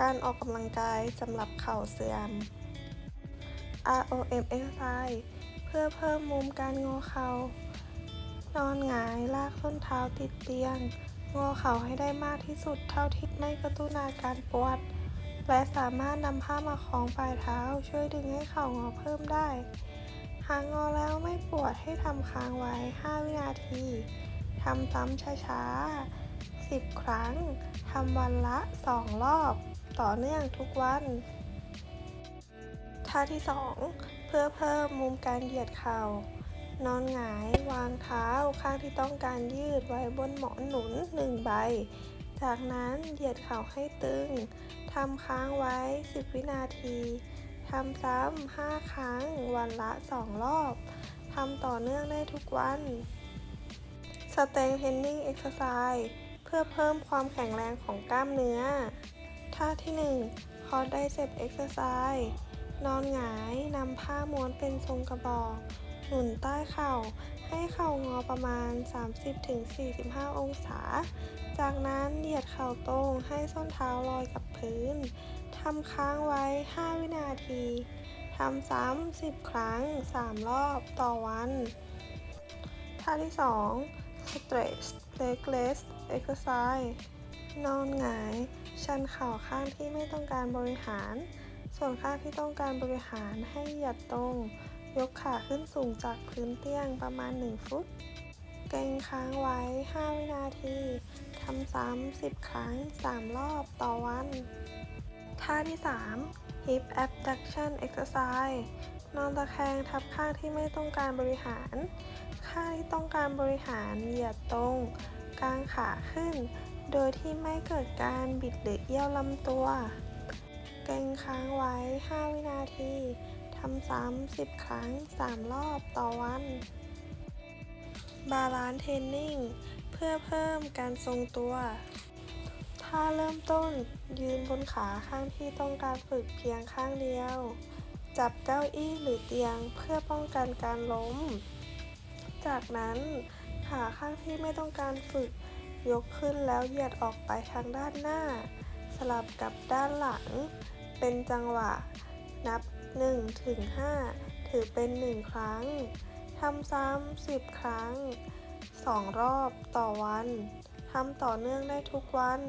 การออกกำลังกายสำหรับเข่าเสื่อม ROM exercise เพื่อเพิ่มมุมการงอเข่า นอนหงายลากส้นเท้าติดเตียง งอเข่าให้ได้มากที่สุดเท่าที่ไม่กระตุ้นอาการปวด และสามารถนำผ้ามาคล้องปลายเท้าช่วยดึงให้เข่างอเพิ่มได้ หากงอแล้วไม่ปวดให้ทำค้างไว้ 5 วินาที ทำซ้ำช้าๆ 10 ครั้ง ทำวันละ 2 รอบ ต่อเนื่องทุกวัน ท่าที่ 2 เพื่อเพิ่มมุมการเหยียดเข่า นอนหงายวางเท้าข้างที่ต้องการยืดไว้บนหมอนหนุน1ใบ จากนั้นเหยียดเข่าให้ตึงทำค้างไว้ 10 วินาทีทำซ้ำ 5 ครั้ง วันละ 2 รอบ ทำต่อเนื่องได้ทุกวัน Strength Training Exercise เพื่อเพิ่มความแข็งแรงของกล้ามเนื้อ ท่าที่1 Hot Bicep Exercise นอนหงายนำผ้าม้วนเป็นทรงกระบอก หนุนใต้เข่า ให้เข่างอประมาณ 30-45 องศา จากนั้นเหยียดเข่าตรงให้ส้นเท้าลอยกับพื้น ทำค้างไว้ 5 วินาที ทำซ้ำ10 ครั้ง 3 รอบต่อวัน ท่าที่ 2 Stretch Leg Rest Exercise นอนหงาย ชันเข่าข้างที่ไม่ต้องการบริหาร ส่วนข้างที่ต้องการบริหารให้หยียดตรง ยกขาขึ้นสูงจากพื้นเตียงประมาณ 1 ฟุต เกรงค้างไว้ 5 วินาทีทำซ้ำ10 ครั้ง 3 รอบต่อวัน ท่าที่ 3 Hip Abduction Exercise นอนตะแคงทับข้างที่ไม่ต้องการบริหาร ข้างที่ต้องการบริหารเหยียดตรง กางขาขึ้น โดยที่ไม่เกิดการบิดหรือเอี้ยวลำตัว เกรงค้างไว้ 5 วินาที ทำซ้ำ10 ครั้ง 3 รอบต่อวัน บาลานซ์เทรนนิ่ง เพื่อเพิ่มการทรงตัว ถ้าเริ่มต้นยืนบนขาข้างที่ต้องการฝึกเพียงข้างเดียว จับเก้าอี้หรือเตียงเพื่อป้องกันการล้ม จากนั้นขาข้างที่ไม่ต้องการฝึก ยกขึ้นแล้วเหยียดออกไปทางด้านหน้า สลับกับด้านหลัง เป็นจังหวะ นับ 1 ถึง 5 ถือเป็น 1 ครั้ง ทำซ้ำ10 ครั้ง 2 รอบต่อวัน ทำต่อเนื่องได้ทุกวัน